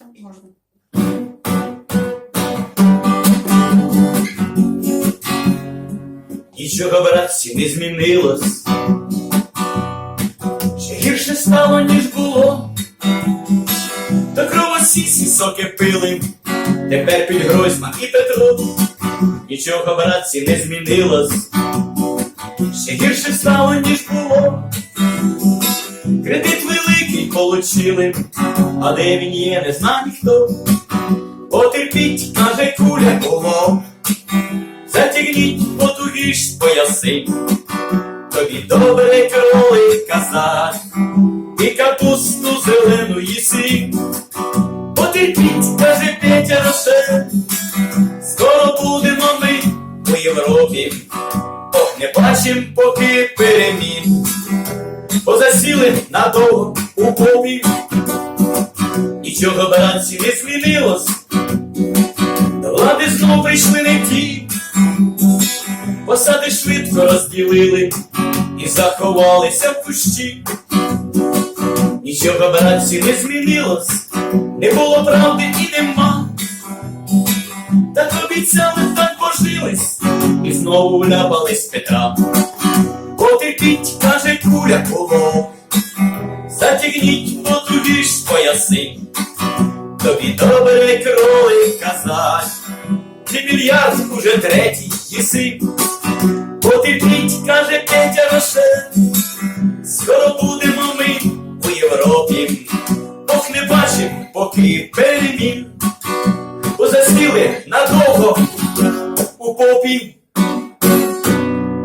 Все, можна. Нічого, братці, не змінилось. Ще гірше стало, ніж було. До кровосісі соки пили, тепер під Грозьма і Петро. Нічого, братці, не змінилось. Ще гірше стало, ніж було. Кредит великий получили, а де він є, не зна ніхто. Потерпіть, каже куля було. Затягніть потугіш пояси, тобі добре кроли казак, і капусту зелену їси. Потерпіть, каже Петя Роше, скоро будемо ми у Європі, ох, не бачим поки перемін, позасіли надовго у попі, нічого бранці не змінилось. До влади знов прийшли не ті, посади швидко розділили і заховалися в кущі. Нічого, братці, не змінилось, не було правди і нема. Так обіцяли, так божились, і знову вляпались Петра. Потерпіть, каже, куля було, затягніть потугіш пояси. Тобі добре кроли казать, ти мільярд уже третій їси. Потерпіть, каже Петя Рошен, скоро будемо ми у Європі, ох не бачим, поки перемін, позасіли надовго у попі.